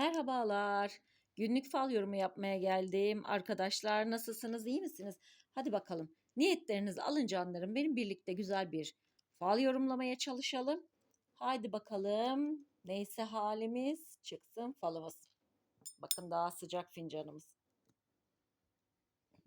Merhabalar. Günlük fal yorumu yapmaya geldim. Arkadaşlar nasılsınız? iyi misiniz? Hadi bakalım. Niyetlerinizi alın canlarım. Benim birlikte güzel bir fal yorumlamaya çalışalım. Haydi bakalım. Neyse halimiz çıksın falımız. Bakın daha sıcak fincanımız.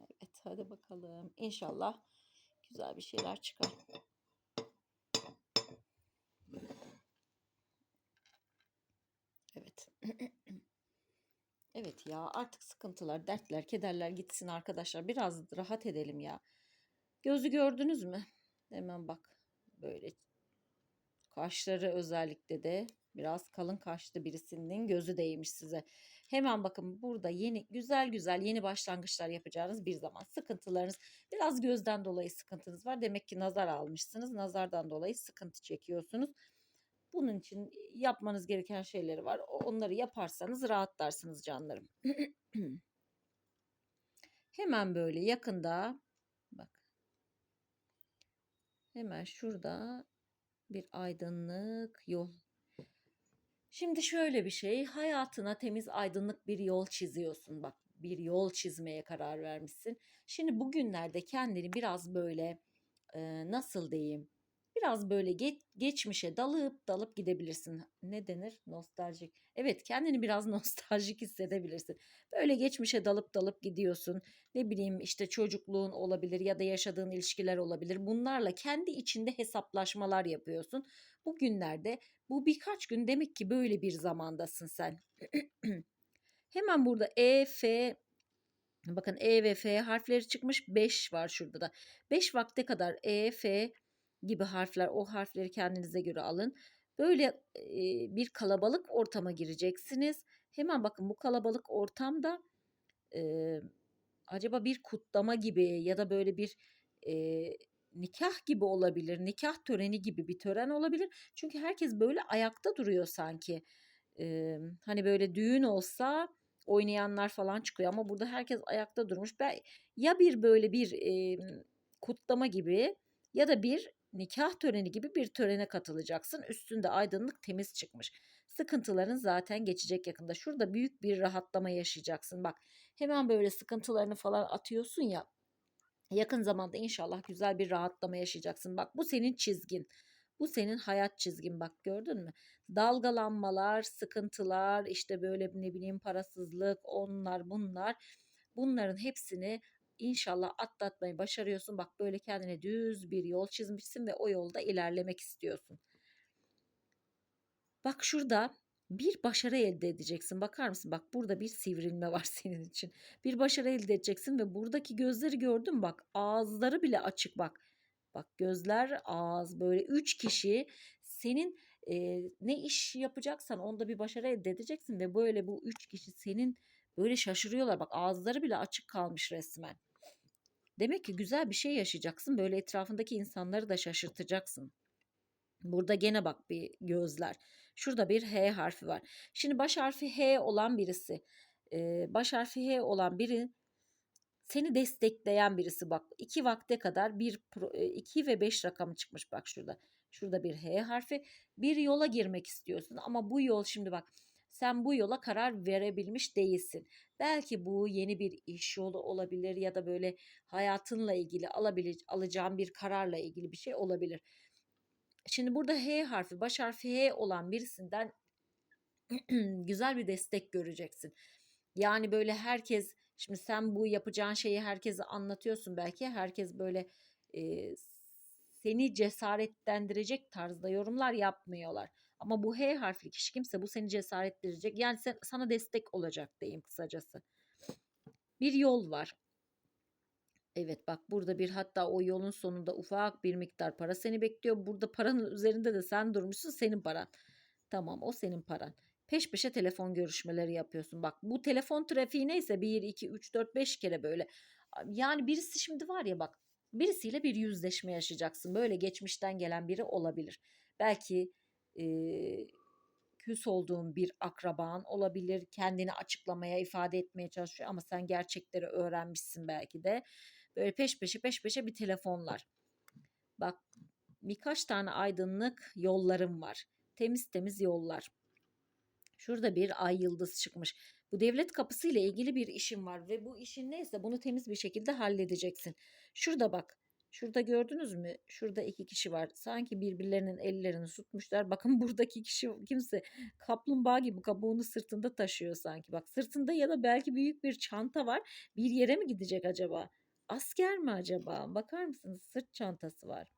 Evet hadi bakalım. İnşallah güzel bir şeyler çıkar. Evet. Evet ya artık sıkıntılar, dertler, kederler gitsin arkadaşlar. Biraz rahat edelim ya. Gözü gördünüz mü? Hemen bak böyle kaşları özellikle de biraz kalın kaşlı birisinin gözü değmiş size. Hemen bakın burada yeni güzel güzel yeni başlangıçlar yapacağınız bir zaman. Sıkıntılarınız biraz gözden dolayı sıkıntınız var. Demek ki nazar almışsınız. Nazardan dolayı sıkıntı çekiyorsunuz. Bunun için yapmanız gereken şeyleri var. Onları yaparsanız rahatlarsınız canlarım. Hemen böyle yakında bak. Hemen şurada bir aydınlık yol. Şimdi şöyle bir şey, hayatına temiz aydınlık bir yol çiziyorsun. Bak, bir yol çizmeye karar vermişsin. Şimdi bugünlerde kendini biraz böyle e, nasıl diyeyim? Biraz böyle geç, geçmişe dalıp dalıp gidebilirsin. Ne denir? Nostaljik. Evet kendini biraz nostaljik hissedebilirsin. Böyle geçmişe dalıp dalıp gidiyorsun. Ne bileyim işte çocukluğun olabilir ya da yaşadığın ilişkiler olabilir. Bunlarla kendi içinde hesaplaşmalar yapıyorsun. Bugünlerde bu birkaç gün demek ki böyle bir zamandasın sen. Hemen burada E, F, bakın E ve F harfleri çıkmış 5 var şurada da. 5 vakte kadar E, F, gibi harfler o harfleri kendinize göre alın. Böyle e, bir kalabalık ortama gireceksiniz. Hemen bakın bu kalabalık ortamda e, acaba bir kutlama gibi ya da böyle bir e, nikah gibi olabilir. Nikah töreni gibi bir tören olabilir. Çünkü herkes böyle ayakta duruyor sanki. E, hani böyle düğün olsa oynayanlar falan çıkıyor ama burada herkes ayakta durmuş. Ben, ya bir böyle bir e, kutlama gibi ya da bir nikah töreni gibi bir törene katılacaksın. Üstünde aydınlık temiz çıkmış. Sıkıntıların zaten geçecek yakında. Şurada büyük bir rahatlama yaşayacaksın. Bak hemen böyle sıkıntılarını falan atıyorsun ya. Yakın zamanda inşallah güzel bir rahatlama yaşayacaksın. Bak bu senin çizgin. Bu senin hayat çizgin bak gördün mü? Dalgalanmalar, sıkıntılar, işte böyle ne bileyim parasızlık, onlar bunlar. Bunların hepsini İnşallah atlatmayı başarıyorsun. Bak böyle kendine düz bir yol çizmişsin ve o yolda ilerlemek istiyorsun. Bak şurada bir başarı elde edeceksin. Bakar mısın? Bak burada bir sivrilme var senin için. Bir başarı elde edeceksin ve buradaki gözleri gördün bak ağızları bile açık bak. Bak gözler ağız böyle üç kişi senin e, ne iş yapacaksan onda bir başarı elde edeceksin ve böyle bu üç kişi senin böyle şaşırıyorlar. Bak ağızları bile açık kalmış resmen. Demek ki güzel bir şey yaşayacaksın. Böyle etrafındaki insanları da şaşırtacaksın. Burada gene bak bir gözler. Şurada bir H harfi var. Şimdi baş harfi H olan birisi. baş harfi H olan biri seni destekleyen birisi bak. iki vakte kadar bir iki ve beş rakamı çıkmış bak şurada. Şurada bir H harfi. Bir yola girmek istiyorsun ama bu yol şimdi bak sen bu yola karar verebilmiş değilsin. Belki bu yeni bir iş yolu olabilir ya da böyle hayatınla ilgili alabilir, alacağın bir kararla ilgili bir şey olabilir. Şimdi burada H harfi, baş harfi H olan birisinden güzel bir destek göreceksin. Yani böyle herkes şimdi sen bu yapacağın şeyi herkese anlatıyorsun belki herkes böyle e, seni cesaretlendirecek tarzda yorumlar yapmıyorlar. Ama bu H harfli kişi kimse bu seni cesaretlendirecek. Yani sen, sana destek olacak diyeyim kısacası. Bir yol var. Evet bak burada bir hatta o yolun sonunda ufak bir miktar para seni bekliyor. Burada paranın üzerinde de sen durmuşsun senin paran. Tamam o senin paran. Peş peşe telefon görüşmeleri yapıyorsun. Bak bu telefon trafiği neyse 1, 2, 3, 4, 5 kere böyle. Yani birisi şimdi var ya bak birisiyle bir yüzleşme yaşayacaksın. Böyle geçmişten gelen biri olabilir. Belki e, küs olduğun bir akraban olabilir. Kendini açıklamaya, ifade etmeye çalışıyor ama sen gerçekleri öğrenmişsin belki de. Böyle peş peşe peş peşe bir telefonlar. Bak birkaç tane aydınlık yollarım var. Temiz temiz yollar. Şurada bir ay yıldız çıkmış. Bu devlet kapısı ile ilgili bir işin var ve bu işin neyse bunu temiz bir şekilde halledeceksin. Şurada bak. Şurada gördünüz mü? Şurada iki kişi var. Sanki birbirlerinin ellerini tutmuşlar. Bakın buradaki kişi kimse kaplumbağa gibi kabuğunu sırtında taşıyor sanki. Bak sırtında ya da belki büyük bir çanta var. Bir yere mi gidecek acaba? Asker mi acaba? Bakar mısınız? Sırt çantası var.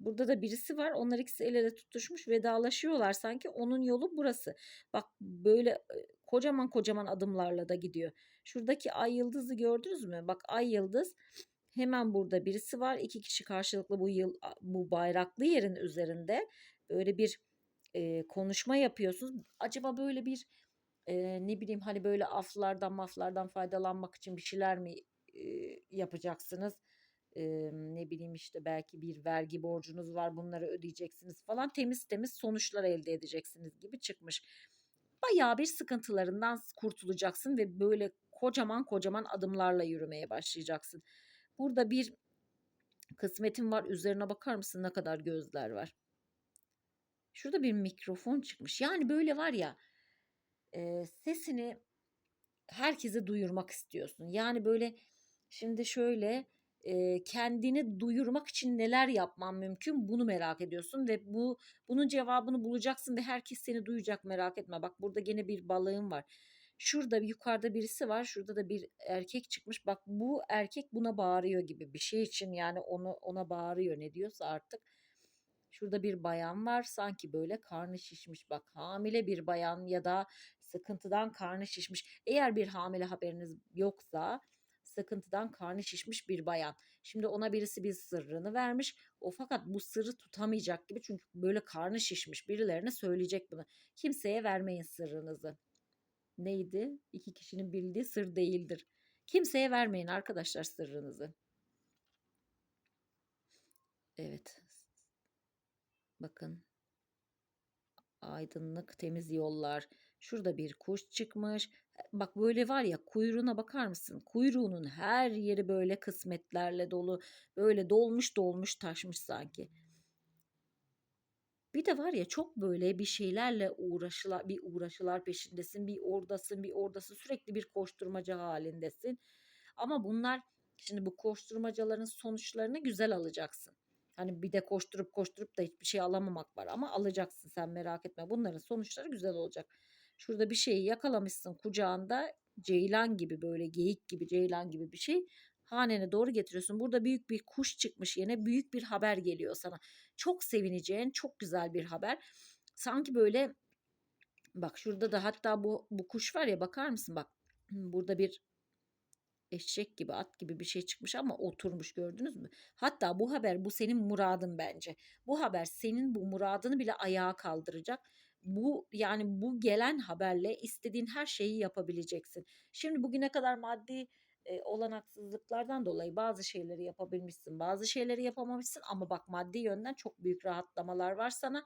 Burada da birisi var. Onlar ikisi el ele tutuşmuş vedalaşıyorlar sanki. Onun yolu burası. Bak böyle kocaman kocaman adımlarla da gidiyor. Şuradaki ay yıldızı gördünüz mü? Bak ay yıldız hemen burada birisi var. İki kişi karşılıklı bu yıl bu bayraklı yerin üzerinde böyle bir e, konuşma yapıyorsunuz. Acaba böyle bir e, ne bileyim hani böyle aflardan maflardan faydalanmak için bir şeyler mi e, yapacaksınız? e, ne bileyim işte belki bir vergi borcunuz var bunları ödeyeceksiniz falan temiz temiz sonuçlar elde edeceksiniz gibi çıkmış. Bayağı bir sıkıntılarından kurtulacaksın ve böyle kocaman kocaman adımlarla yürümeye başlayacaksın. Burada bir kısmetin var üzerine bakar mısın ne kadar gözler var. Şurada bir mikrofon çıkmış. Yani böyle var ya e, sesini herkese duyurmak istiyorsun. Yani böyle şimdi şöyle e, kendini duyurmak için neler yapman mümkün bunu merak ediyorsun ve bu bunun cevabını bulacaksın ve herkes seni duyacak merak etme. Bak burada gene bir balığın var. Şurada yukarıda birisi var. Şurada da bir erkek çıkmış. Bak bu erkek buna bağırıyor gibi bir şey için yani onu ona bağırıyor ne diyorsa artık. Şurada bir bayan var sanki böyle karnı şişmiş bak hamile bir bayan ya da sıkıntıdan karnı şişmiş. Eğer bir hamile haberiniz yoksa sıkıntıdan karnı şişmiş bir bayan. Şimdi ona birisi bir sırrını vermiş. O fakat bu sırrı tutamayacak gibi çünkü böyle karnı şişmiş birilerine söyleyecek bunu. Kimseye vermeyin sırrınızı. Neydi? İki kişinin bildiği sır değildir. Kimseye vermeyin arkadaşlar sırrınızı. Evet. Bakın. Aydınlık, temiz yollar. Şurada bir kuş çıkmış. Bak böyle var ya kuyruğuna bakar mısın? Kuyruğunun her yeri böyle kısmetlerle dolu. Böyle dolmuş dolmuş taşmış sanki. Bir de var ya çok böyle bir şeylerle uğraşılar, bir uğraşılar peşindesin, bir oradasın, bir oradasın, sürekli bir koşturmaca halindesin. Ama bunlar şimdi bu koşturmacaların sonuçlarını güzel alacaksın. Hani bir de koşturup koşturup da hiçbir şey alamamak var ama alacaksın sen merak etme. Bunların sonuçları güzel olacak. Şurada bir şeyi yakalamışsın kucağında ceylan gibi böyle geyik gibi ceylan gibi bir şey hanene doğru getiriyorsun. Burada büyük bir kuş çıkmış yine büyük bir haber geliyor sana. Çok sevineceğin çok güzel bir haber. Sanki böyle bak şurada da hatta bu bu kuş var ya bakar mısın bak burada bir eşek gibi at gibi bir şey çıkmış ama oturmuş gördünüz mü? Hatta bu haber bu senin muradın bence. Bu haber senin bu muradını bile ayağa kaldıracak bu yani bu gelen haberle istediğin her şeyi yapabileceksin. Şimdi bugüne kadar maddi e, olanaksızlıklardan dolayı bazı şeyleri yapabilmişsin, bazı şeyleri yapamamışsın ama bak maddi yönden çok büyük rahatlamalar var sana.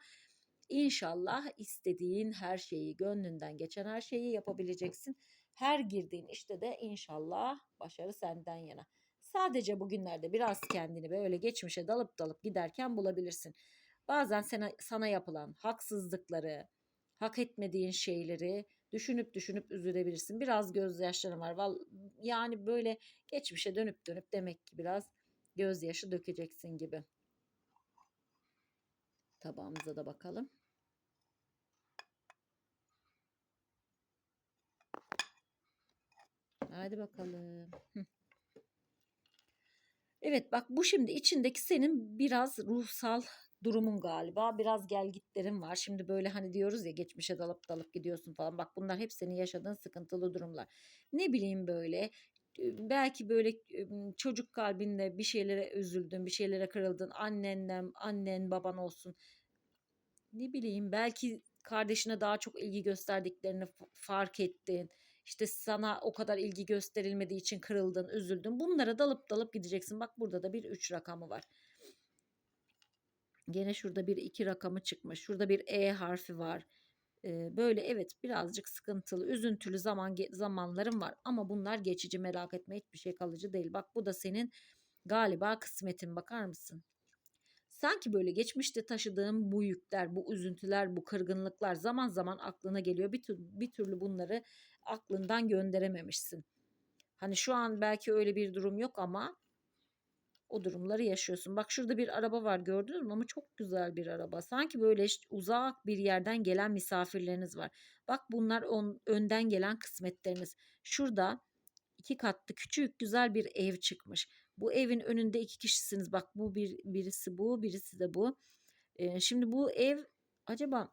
İnşallah istediğin her şeyi, gönlünden geçen her şeyi yapabileceksin. Her girdiğin işte de inşallah başarı senden yana. Sadece bugünlerde biraz kendini böyle geçmişe dalıp dalıp giderken bulabilirsin. Bazen sana, sana yapılan haksızlıkları, hak etmediğin şeyleri düşünüp düşünüp üzülebilirsin. Biraz gözyaşların var. Yani böyle geçmişe dönüp dönüp demek ki biraz gözyaşı dökeceksin gibi. Tabağımıza da bakalım. Hadi bakalım. Evet bak bu şimdi içindeki senin biraz ruhsal durumun galiba. Biraz gelgitlerin var. Şimdi böyle hani diyoruz ya geçmişe dalıp dalıp gidiyorsun falan. Bak bunlar hep senin yaşadığın sıkıntılı durumlar. Ne bileyim böyle belki böyle çocuk kalbinde bir şeylere üzüldün, bir şeylere kırıldın. Annenden, annen, baban olsun. Ne bileyim belki kardeşine daha çok ilgi gösterdiklerini fark ettin. İşte sana o kadar ilgi gösterilmediği için kırıldın, üzüldün. Bunlara dalıp dalıp gideceksin. Bak burada da bir üç rakamı var. Gene şurada bir iki rakamı çıkmış. Şurada bir E harfi var. Böyle evet birazcık sıkıntılı, üzüntülü zaman zamanlarım var. Ama bunlar geçici merak etme hiçbir şey kalıcı değil. Bak bu da senin galiba kısmetin bakar mısın? Sanki böyle geçmişte taşıdığın bu yükler, bu üzüntüler, bu kırgınlıklar zaman zaman aklına geliyor. Bir, tür, bir türlü bunları aklından gönderememişsin. Hani şu an belki öyle bir durum yok ama o durumları yaşıyorsun. Bak şurada bir araba var gördünüz mü ama çok güzel bir araba. Sanki böyle uzak bir yerden gelen misafirleriniz var. Bak bunlar on, önden gelen kısmetleriniz. Şurada iki katlı küçük güzel bir ev çıkmış. Bu evin önünde iki kişisiniz. Bak bu bir birisi bu, birisi de bu. Ee, şimdi bu ev acaba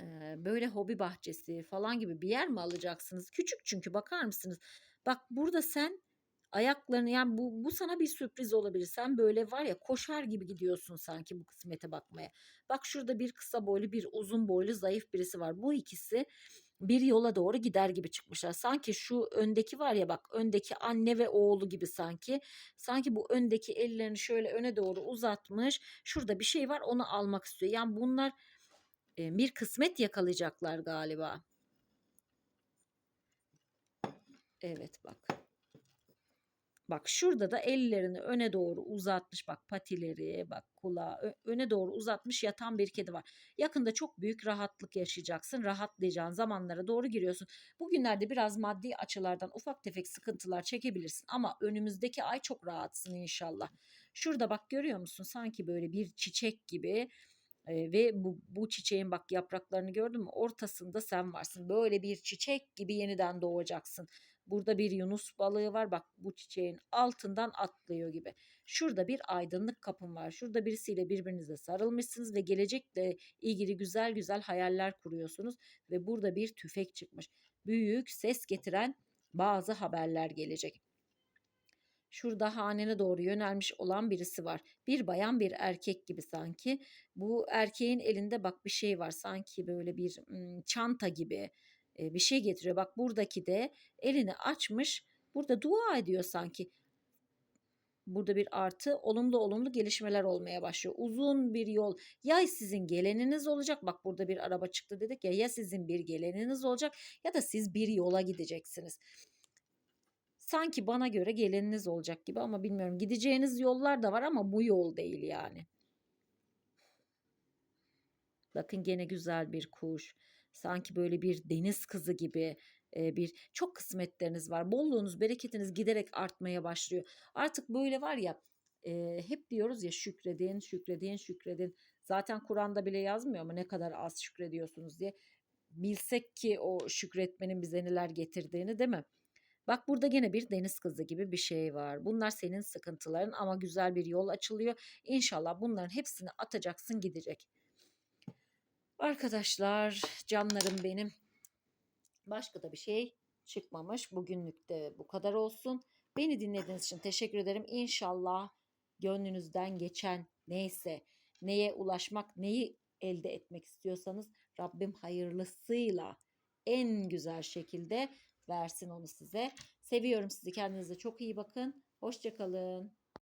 e, böyle hobi bahçesi falan gibi bir yer mi alacaksınız? Küçük çünkü bakar mısınız? Bak burada sen ayaklarını yani bu, bu sana bir sürpriz olabilir. Sen böyle var ya koşar gibi gidiyorsun sanki bu kısmete bakmaya. Bak şurada bir kısa boylu bir uzun boylu zayıf birisi var. Bu ikisi bir yola doğru gider gibi çıkmışlar. Sanki şu öndeki var ya bak öndeki anne ve oğlu gibi sanki. Sanki bu öndeki ellerini şöyle öne doğru uzatmış. Şurada bir şey var onu almak istiyor. Yani bunlar e, bir kısmet yakalayacaklar galiba. Evet bak. Bak şurada da ellerini öne doğru uzatmış bak patileri bak kulağı öne doğru uzatmış yatan bir kedi var. Yakında çok büyük rahatlık yaşayacaksın. Rahatlayacağın zamanlara doğru giriyorsun. Bugünlerde biraz maddi açılardan ufak tefek sıkıntılar çekebilirsin ama önümüzdeki ay çok rahatsın inşallah. Şurada bak görüyor musun sanki böyle bir çiçek gibi e, ve bu, bu çiçeğin bak yapraklarını gördün mü ortasında sen varsın. Böyle bir çiçek gibi yeniden doğacaksın. Burada bir yunus balığı var. Bak bu çiçeğin altından atlıyor gibi. Şurada bir aydınlık kapım var. Şurada birisiyle birbirinize sarılmışsınız ve gelecekle ilgili güzel güzel hayaller kuruyorsunuz. Ve burada bir tüfek çıkmış. Büyük ses getiren bazı haberler gelecek. Şurada hanene doğru yönelmiş olan birisi var. Bir bayan bir erkek gibi sanki. Bu erkeğin elinde bak bir şey var. Sanki böyle bir çanta gibi bir şey getiriyor. Bak buradaki de elini açmış. Burada dua ediyor sanki. Burada bir artı olumlu olumlu gelişmeler olmaya başlıyor. Uzun bir yol ya sizin geleniniz olacak. Bak burada bir araba çıktı dedik ya ya sizin bir geleniniz olacak ya da siz bir yola gideceksiniz. Sanki bana göre geleniniz olacak gibi ama bilmiyorum. Gideceğiniz yollar da var ama bu yol değil yani. Bakın gene güzel bir kuş. Sanki böyle bir deniz kızı gibi bir çok kısmetleriniz var. Bolluğunuz, bereketiniz giderek artmaya başlıyor. Artık böyle var ya e, hep diyoruz ya şükredin, şükredin, şükredin. Zaten Kur'an'da bile yazmıyor mu ne kadar az şükrediyorsunuz diye. Bilsek ki o şükretmenin bize neler getirdiğini değil mi? Bak burada gene bir deniz kızı gibi bir şey var. Bunlar senin sıkıntıların ama güzel bir yol açılıyor. İnşallah bunların hepsini atacaksın gidecek. Arkadaşlar canlarım benim. Başka da bir şey çıkmamış. Bugünlük de bu kadar olsun. Beni dinlediğiniz için teşekkür ederim. İnşallah gönlünüzden geçen neyse, neye ulaşmak, neyi elde etmek istiyorsanız Rabbim hayırlısıyla en güzel şekilde versin onu size. Seviyorum sizi. Kendinize çok iyi bakın. Hoşçakalın.